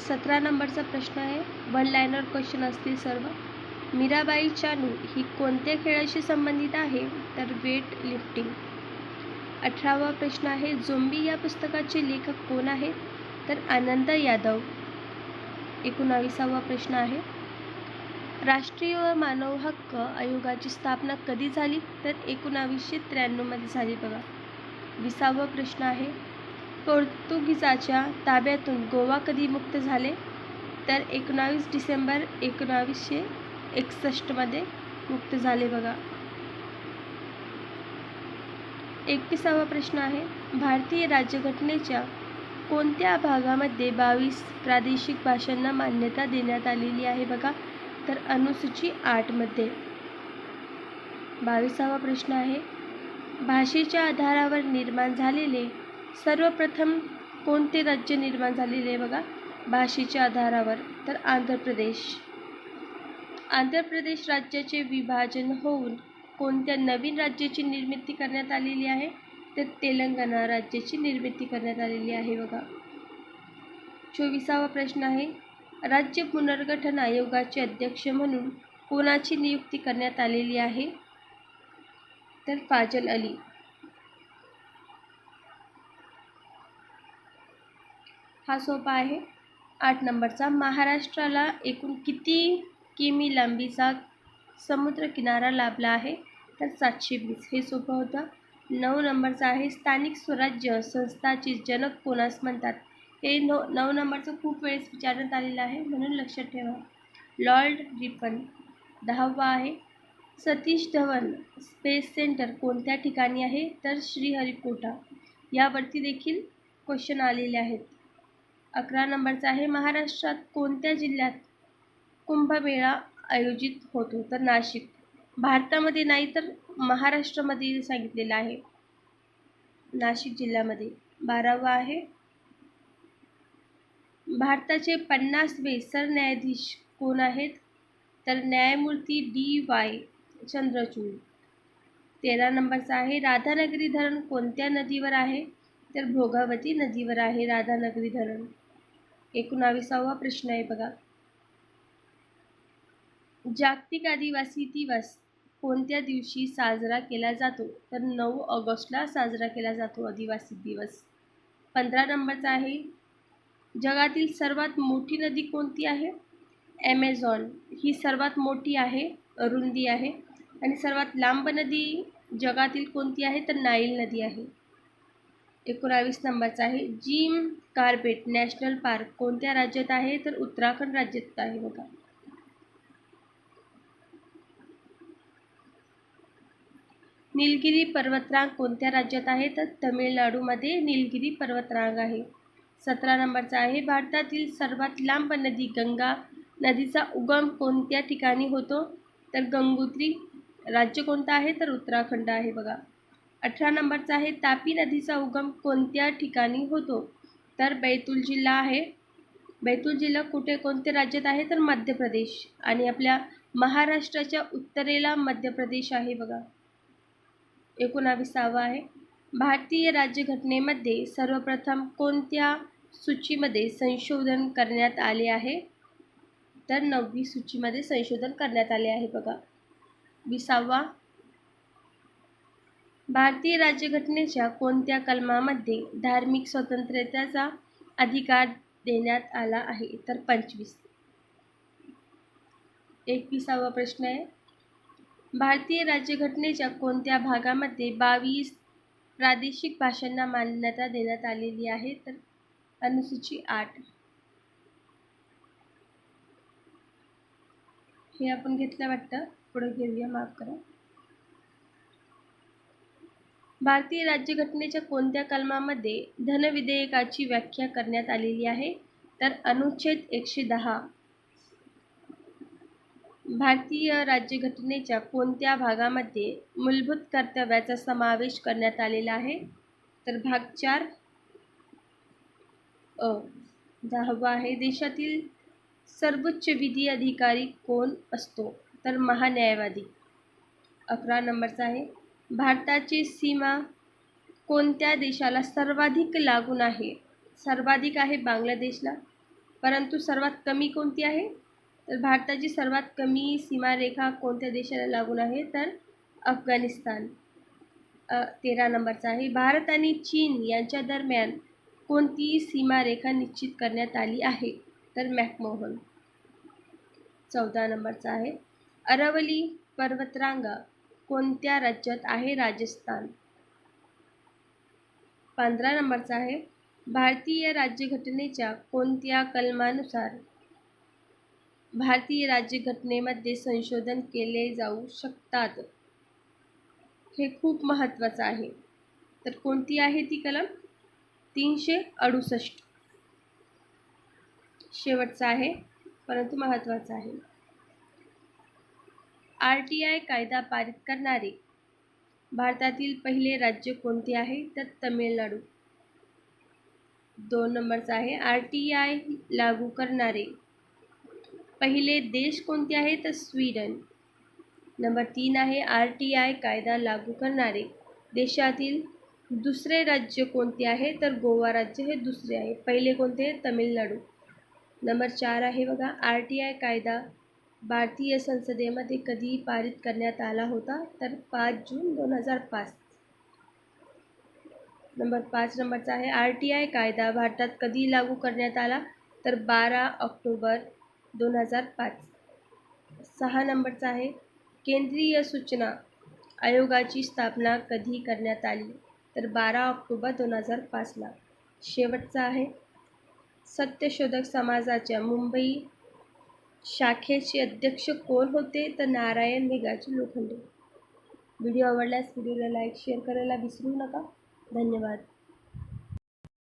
सतरा नंबरचा प्रश्न आहे. वन लायनर क्वेश्चन असतील सर्व. मीराबाई चानू ही कोणत्या खेळाशी संबंधित आहे? तर वेट लिफ्टिंग अठरावा प्रश्न आहे झोंबी या पुस्तकाचे लेखक कोण आहेत? तर आनंद यादव. एकोणाविसावा प्रश्न आहे. राष्ट्रीय मानव हक्क आयोगाची स्थापना कधी झाली? तर एकोणावीसशे त्र्याण्णवमध्ये झाली बघा. विसावा प्रश्न आहे पोर्तुगीजाच्या ताब्यातून गोवा कधी मुक्त झाले? तर एकोणावीस डिसेंबर एकोणावीसशे एकसष्टमध्ये मुक्त झाले बघा. एकविसावा प्रश्न आहे भारतीय राज्यघटनेच्या कोणत्या भागामध्ये बावीस प्रादेशिक भाषांना मान्यता देण्यात आलेली आहे बघा? तर अनुसूची आठमध्ये बावीसावा प्रश्न आहे भाषेच्या आधारावर निर्माण झालेले सर्वप्रथम कोणते राज्य निर्माण झालेले आहे बघा? भाषेच्या आधारावर. तर आंध्र प्रदेश. आंध्र प्रदेश राज्याचे विभाजन होऊन कोणत्या नवीन राज्याची निर्मिती करण्यात आलेली आहे? तर तेलंगणा राज्याची निर्मिती करण्यात आलेली आहे बघा. चोवीसावा प्रश्न आहे. राज्य पुनर्गठन आयोगाचे अध्यक्ष म्हणून कोणाची नियुक्ती करण्यात आलेली आहे? तर फाजल अली. हा सोपा आहे. आठ नंबरचा महाराष्ट्राला एकूण किती किमी लांबीचा समुद्रकिनारा लाभला आहे? तर सातशे वीस. हे सोपं होतं. नऊ नंबरचा आहे स्थानिक स्वराज्य संस्थाचे जनक कोणास म्हणतात? हे नऊ नऊ नंबरचं खूप वेळेस विचारण्यात आलेलं आहे म्हणून लक्षात ठेवा. Lord Ripon. दहावा आहे. सतीश धवन स्पेस सेंटर कोणत्या ठिकाणी आहे? तर श्रीहरिकोटा. यावरती देखील क्वेश्चन आलेले आहेत. अकरा नंबरचा आहे. महाराष्ट्रात कोणत्या जिल्ह्यात कुंभमेळा आयोजित होतो? तर नाशिक. भारतामध्ये नाही तर महाराष्ट्रामध्ये सांगितलेलं आहे. नाशिक जिल्ह्यामध्ये बारावा आहे. भारताचे पन्नासवे सरन्यायाधीश कोण आहेत? तर न्यायमूर्ती डी वाय चंद्रचूड. तेरा नंबरचा आहे. राधानगरी धरण कोणत्या नदीवर आहे? तर भोगावती नदीवर आहे. राधानगरी धरण. एकोणाविसावा प्रश्न आहे बघा. जागतिक आदिवासी दिवस कोणत्या दिवशी साजरा केला जातो? तर नऊ ऑगस्टला साजरा केला जातो आदिवासी दिवस. पंधरा नंबरचा आहे. जगातील सर्वात मोठी नदी कोणती आहे? ॲमेझॉन ही सर्वात मोठी आहे रुंदी आहे. आणि सर्वात लांब नदी जगातील कोणती आहे? तर नाईल नदी आहे. एकोणावीस नंबरचा आहे. जिम कार्बेट नॅशनल पार्क कोणत्या राज्यात आहे? तर उत्तराखंड राज्यात आहे बघा. निलगिरी पर्वतरांग कोणत्या राज्यात आहे? तर तमिळनाडूमध्ये निलगिरी पर्वतरांग आहे. सतरा नंबरचा आहे. भारतातील सर्वात लांब नदी गंगा. नदीचा उगम कोणत्या ठिकाणी होतो? तर गंगोत्री राज्य कोणतं आहे? तर उत्तराखंड आहे बघा. अठरा नंबरचा आहे. तापी नदीचा उगम कोणत्या ठिकाणी होतो? तर बैतूल जिल्हा आहे. बैतूल जिल्हा कुठे कोणत्या राज्यात आहे? तर मध्य प्रदेश. आणि आपल्या महाराष्ट्राच्या उत्तरेला मध्य प्रदेश आहे बघा. एकोणाविसावा आहे. भारतीय राज्यघटनेमध्ये सर्वप्रथम कोणत्या सूचीमध्ये संशोधन करण्यात आले आहे? तर नववी सूचीमध्ये संशोधन करण्यात आले आहे बघा. विसावा भारतीय राज्यघटनेच्या कोणत्या कलमामध्ये धार्मिक स्वातंत्र्याचा अधिकार देण्यात आला आहे? तर पंचवीस. एकविसावा प्रश्न आहे. भारतीय राज्यघटनेच्या कोणत्या भागामध्ये बावीस प्रादेशिक भाषांना मान्यता देण्यात आलेली आहे? तर अनुसूची आठ. हे आपण घेतलं वाटतं. पुढे घेऊया. माफ करा. भारतीय राज्यघटनेच्या कोणत्या कलमामध्ये धनविधेयकाची व्याख्या करण्यात आलेली आहे? तर अनुच्छेद एकशे दहा. भारतीय राज्यघटनेच्या कोणत्या भागामध्ये मूलभूत कर्तव्याचा समावेश करण्यात आलेला आहे? तर भाग चार. अ. दहावा आहे. देशातील सर्वोच्च विधी अधिकारी कोण असतो? तर महान्यायवादी. अकरा नंबरचा आहे. भारताची सीमा कोणत्या देशाला सर्वाधिक लागून आहे? सर्वाधिक आहे बांगलादेशला. परंतु सर्वात कमी कोणती आहे? तर भारताची सर्वात कमी सीमारेखा कोणत्या देशाला लागून आहे? तर अफगाणिस्तान. तेरा नंबरचा आहे. भारत आणि चीन यांच्या दरम्यान कोणती सीमारेखा निश्चित करण्यात आली आहे? तर मॅकमोहन. चौदा नंबरचा आहे. अरवली पर्वतरांगा. कोणत्या राज्यात आहे राजस्थान? पंधरा नंबरचा आहे. भारतीय राज्यघटनेच्या कोणत्या कलमानुसार भारतीय राज्यघटनेमध्ये संशोधन केले जाऊ शकतात? हे खूप महत्त्वाचं आहे. तर कोणती आहे ती कलम? तीनशे अडुसष्ट. शेवटचा आहे परंतु महत्त्वाचा आहे. आर टी आय कायदा पारित करणारे. भारतातील पहिले राज्य कोणते आहे? तर तमिळनाडू. दोन नंबरचा आहे. आर टी आय लागू करणारे. पहिले देश कोणते आहे? तर स्वीडन. नंबर तीन आहे. आर टी आय कायदा लागू करणारे. देशातील दुसरे राज्य कोणते आहे? तर गोवा राज्य हे दुसरे आहे. पहिले कोणते? तमिळनाडू. नंबर चार आहे बघा. आर टी आय कायदा भारतीय संसदेमध्ये कधी पारित करण्यात आला होता तर पाच जून दोन हजार पाच. नंबर पाच नंबरचा आहे आर टी आय कायदा भारतात कधी लागू करण्यात आला तर बारा ऑक्टोबर दोन हजार पाच. सहा नंबरचा आहे केंद्रीय सूचना आयोगाची स्थापना कधी करण्यात आली तर बारा ऑक्टोबर दोन हजार पाचला. शेवटचा आहे सत्यशोधक समाजाच्या मुंबई शाखेचे अध्यक्ष कोण होते? तर नारायण मेघाजी लोखंडे. व्हिडिओ आवडल्यास व्हिडिओला लाईक शेअर करायला विसरू नका. धन्यवाद.